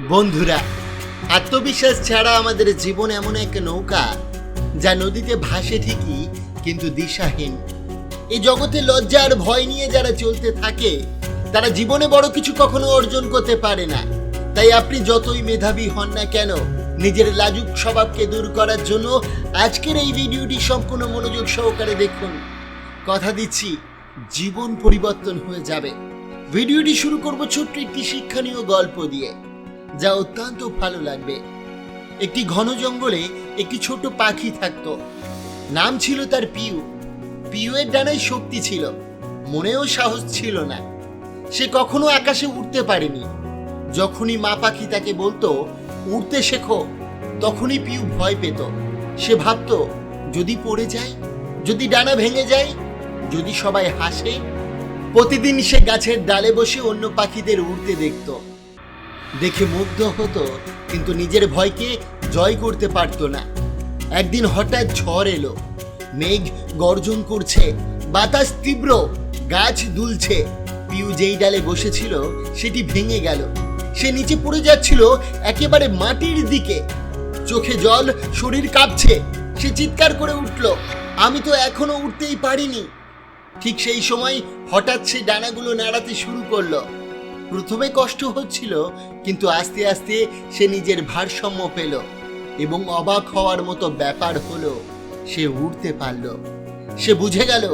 বন্ধুরা, আত্মবিশ্বাস ছাড়া আমাদের জীবন এমন এক নৌকা যা নদীতে ভাসে ঠিকই, কিন্তু দিশাহীন। এই জগতে লজ্জা আর ভয় নিয়ে যারা চলতে থাকে, তারা জীবনে বড় কিছু কখনো অর্জন করতে পারে না। তাই আপনি যতই মেধাবী হন না কেন, নিজের লাজুক স্বভাবকে দূর করার জন্য আজকের এই ভিডিওটি সম্পূর্ণ মনোযোগ সহকারে দেখুন। কথা দিচ্ছি, জীবন পরিবর্তন হয়ে যাবে। ভিডিওটি শুরু করব ছোট্ট একটি শিক্ষণীয় গল্প দিয়ে। যা অত্যন্ত ভালো লাগবে। একটি ঘন জঙ্গলে একটি ছোট পাখি থাকতো। নাম ছিল তার পিউ। পিউয়ের ডানায় শক্তি ছিল। মনেও সাহস ছিল না। সে কখনো আকাশে উঠতে পারেনি। যখনই মা পাখি তাকে বলতো, উড়তে শেখো, তখনই পিউ ভয় পেত। সে ভাবতো, যদি পড়ে যায়, যদি ডানা ভেঙে যায়, যদি সবাই হাসে, প্রতিদিন সে গাছের ডালে বসে অন্য পাখিদের উড়তে দেখতো। দেখে মুগ্ধ হতো, কিন্তু নিজের ভয়কে জয় করতে পারতো না। একদিন হঠাৎ ঝড় এলো, মেঘ গর্জন করছে, বাতাস তীব্র, গাছ দুলছে। পিউ যেই ডালে বসেছিল, সেটি ভেঙে গেল। সে নিচে পড়ে যাচ্ছিল একেবারে মাটির দিকে। চোখে জল, শরীর কাঁপছে। সে চিৎকার করে উঠল, আমি তো এখনও উঠতেই পারিনি। ঠিক সেই সময় হঠাৎ সে ডানাগুলো নাড়াতে শুরু করল। প্রথমে কষ্ট হচ্ছিল, কিন্তু আস্তে আস্তে সে নিজের ভারসাম্য পেল এবং অবাক হওয়ার মতো ব্যাপার হলো, সে উঠতে পারল। সে বুঝে গেল,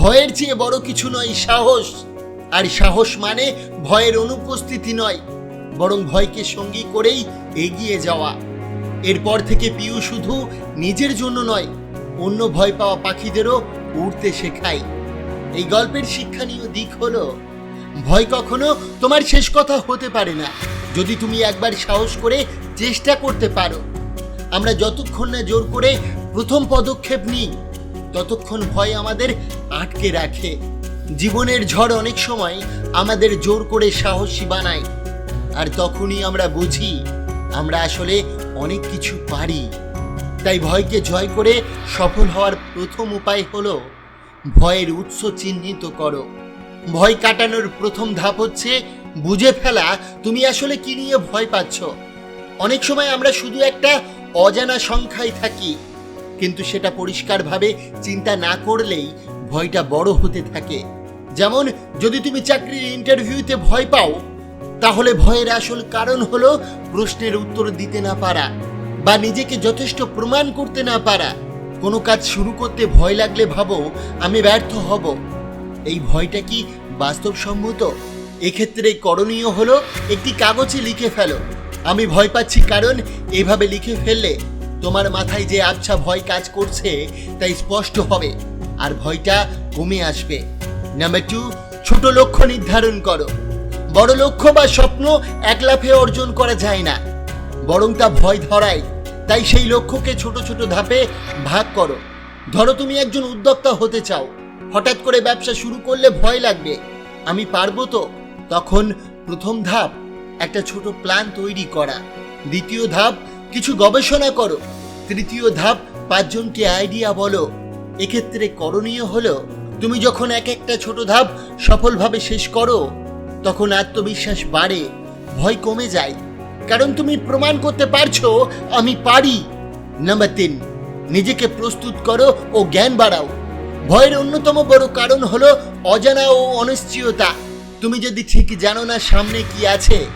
ভয়ের চেয়ে বড় কিছু নয় সাহস। আর সাহস মানে ভয়ের অনুপস্থিতি নয়, বরং ভয়কে সঙ্গী করেই এগিয়ে যাওয়া। এরপর থেকে পিউ শুধু নিজের জন্য নয়, অন্য ভয় পাওয়া পাখিদেরও উড়তে শেখায়। এই গল্পের শিক্ষণীয় দিক হলো ভয় কখনো তোমার শেষ কথা হতে পারে না। যদি তুমি একবার সাহস করে চেষ্টা করতে পারো, আমরা যতক্ষণ না জোর করে প্রথম পদক্ষেপ নিই, ততক্ষণ ভয় আমাদের আটকে রাখে। জীবনের ঝড় অনেক সময় আমাদের জোর করে সাহসী বানায়, আর তখনই আমরা বুঝি আমরা আসলে অনেক কিছু পারি। তাই ভয়কে জয় করে সফল হওয়ার প্রথম উপায় হলো ভয়ের উৎস চিহ্নিত করো। ভয় কাটানোর প্রথম ধাপ হচ্ছে বুঝে ফেলা, তুমি আসলে কি নিয়ে ভয় পাচ্ছ? অনেক সময় আমরা শুধু একটা অজানা সংখ্যায় থাকি, কিন্তু সেটা পরিষ্কারভাবে চিন্তা না করলেই ভয়টা বড় হতে থাকে। যেমন, যদি তুমি চাকরির ইন্টারভিউতে ভয় পাও, তাহলে ভয়ের আসল কারণ হলো প্রশ্নের উত্তর দিতে না পারা বা নিজেকে যথেষ্ট প্রমাণ করতে না পারা। কোনো কাজ শুরু করতে ভয় লাগলে ভাবো, আমি ব্যর্থ হব। এই ভয়টা কি বাস্তবসম্মত? এক্ষেত্রে করণীয় হলো একটি কাগজে লিখে ফেলো। আমি ভয় পাচ্ছি কারণ এভাবে লিখে ফেললে তোমার মাথায় যে আবছা ভয় কাজ করছে, তাই স্পষ্ট হবে আর ভয়টা কমে আসবে। নাম্বার টু ছোট লক্ষ্য নির্ধারণ করো। বড় লক্ষ্য বা স্বপ্ন এক লাফে অর্জন করা যায় না। বরং তা ভয় ধরায়। তাই সেই লক্ষ্যকে ছোট ছোট ধাপে ভাগ করো। ধরো তুমি একজন উদ্যোক্তা হতে চাও। হঠাৎ করে ব্যবসা শুরু করলে ভয় লাগবে। আমি পারব তো? তখন প্রথম ধাপ, একটা ছোট প্ল্যান তৈরি করা। দ্বিতীয় ধাপ, কিছু গবেষণা করো। তৃতীয় ধাপ, পাঁচজনকে আইডিয়া বলো। এক্ষেত্রে করণীয় হলো, তুমি যখন এক একটা ছোট ধাপ সফলভাবে শেষ করো, তখন আত্মবিশ্বাস বাড়ে, ভয় কমে যায়। কারণ তুমি প্রমাণ করতে পারছ, আমি পারি। নাম্বার তিন, নিজেকে প্রস্তুত করো ও জ্ঞান বাড়াও। ভয়ের অন্যতম বড় কারণ হলো অজানা ও অনিশ্চয়তা। তুমি যদি ঠিক জানো না সামনে কি আছে,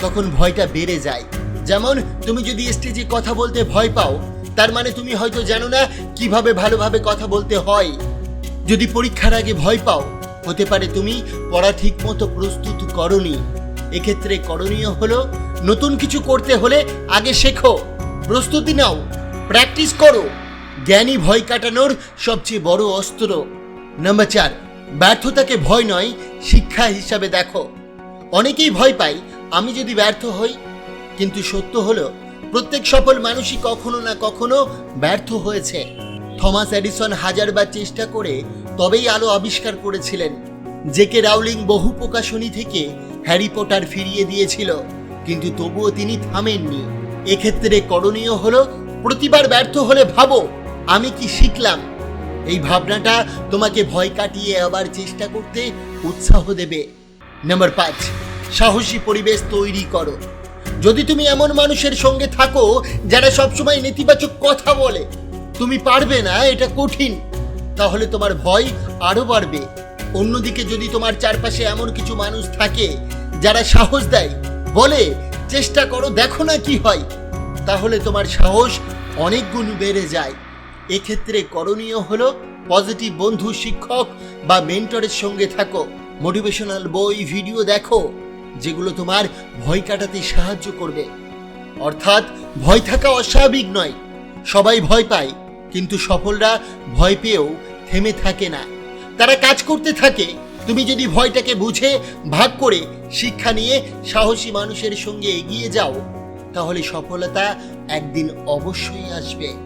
তখন ভয়টা বেড়ে যায়। যেমন, তুমি যদি স্টেজে কথা বলতে ভয় পাও, তার মানে তুমি হয়তো জানো না কীভাবে ভালোভাবে কথা বলতে হয়। যদি পরীক্ষার আগে ভয় পাও, হতে পারে তুমি পড়া ঠিক মতো প্রস্তুত করনি। এক্ষেত্রে করণীয় হলো, নতুন কিছু করতে হলে আগে শেখো, প্রস্তুতি নাও, প্র্যাকটিস করো। জ্ঞানী ভয় কাটানোর সবচেয়ে বড় অস্ত্র। নাম্বার চার, ব্যর্থতাকে ভয় নয়, শিক্ষা হিসাবে দেখো। অনেকেই ভয় পাই আমি যদি ব্যর্থ হই। কিন্তু সত্য হলো, প্রত্যেক সফল মানুষই কখনো না কখনো ব্যর্থ হয়েছে। থমাস এডিসন হাজারবার চেষ্টা করে তবেই আলো আবিষ্কার করেছিলেন। জেকে রাউলিং বহু প্রকাশনী থেকে হ্যারি পটার ফিরিয়ে দিয়েছিল, কিন্তু তবুও তিনি থামেননি। এক্ষেত্রে করণীয় হলো, প্রতিবার ব্যর্থ হলে ভাবো। আমি কি শিখলাম? এই ভাবনাটা তোমাকে ভয় কাটিয়ে আবার চেষ্টা করতে উৎসাহ দেবে। নাম্বার পাঁচ, সাহসী পরিবেশ তৈরি করো। যদি তুমি এমন মানুষের সঙ্গে থাকো যারা সবসময় নেতিবাচক কথা বলে, তুমি পারবে না, এটা কঠিন। তাহলে তোমার ভয় আরও বাড়বে। অন্যদিকে যদি তোমার চারপাশে এমন কিছু মানুষ থাকে যারা সাহস দেয়, বলে, চেষ্টা করো, দেখো না কি হয়, তাহলে তোমার সাহস অনেক গুণ বেড়ে যায়। এক্ষেত্রে করণীয় হলো পজিটিভ বন্ধু শিক্ষক বা মেন্টরের সঙ্গে থাকো। মোটিভেশনাল বই ভিডিও দেখো, যেগুলো তোমার ভয় কাটাতে সাহায্য করবে। অর্থাৎ ভয় থাকা অস্বাভাবিক নয়, সবাই ভয় পায়, কিন্তু সফলরা ভয় পেয়েও থেমে থাকে না। তারা কাজ করতে থাকে, তুমি যদি ভয়টাকে বুঝে ভাগ করে শিক্ষা নিয়ে সাহসী মানুষের সঙ্গে এগিয়ে যাও, তাহলে সফলতা একদিন অবশ্যই আসবে।